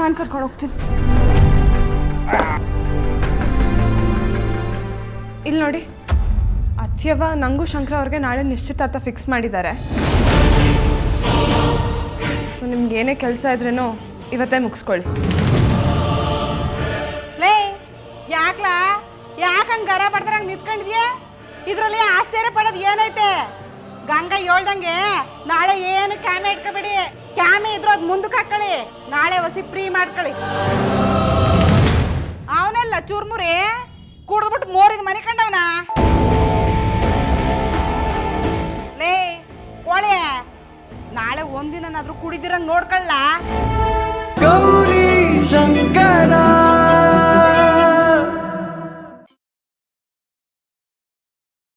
ನಾನು ಕರ್ಕೊಂಡು ಹೋಗ್ತೀನಿ. ಇಲ್ಲಿ ನೋಡಿ, ಅತ್ಯವ, ನಂಗೂ ಶಂಕರ ಅವ್ರಿಗೆ ನಾಳೆ ನಿಶ್ಚಿತಾರ್ಥ ಫಿಕ್ಸ್ ಮಾಡಿದ್ದಾರೆ. ಸೊ ನಿಮ್ಗೆ ಏನೇ ಕೆಲಸ ಇದ್ರೇನು ಇವತ್ತೇ ಮುಗಿಸ್ಕೊಳ್ಳಿ. ಲೇ, ಯಾಕ್ಲಾ? ಯಾಕೆ ಹಂಗೆ ಗರ ಇದರಲ್ಲಿ ಆಶ್ಚರ್ಯ ಪಡೋದು ಏನೈತೆ? ಗಂಗಾ ಹೇಳ್ದಂಗೆ ನಾಳೆ ಏನು ಕ್ಯಾಮೆ ಇಟ್ಕೋಬೇಡಿ. ಕ್ಯಾಮೆ ಇದ್ರು ಅದು ಮುಂದಕ್ಕೆ ಹಾಕೊಳ್ಳಿ ನಾಳೆ ಹೊಸಿ ಫ್ರೀ ಮಾಡ್ಕೊಳ್ಳಿ. ಅವನೆಲ್ಲ ಚುರ್ಮುರಿ, ಕುಡ್ದ್ಬಿಟ್ಟು ಮೋರಿಗೆ ಮನೆ ಕಂಡವನ ಲೇ ಕೋಳೆ ನಾಳೆ ಒಂದಿನಾದ್ರೂ ಕುಡಿದಿರಂಗ್ ನೋಡ್ಕೊಳ್ಳ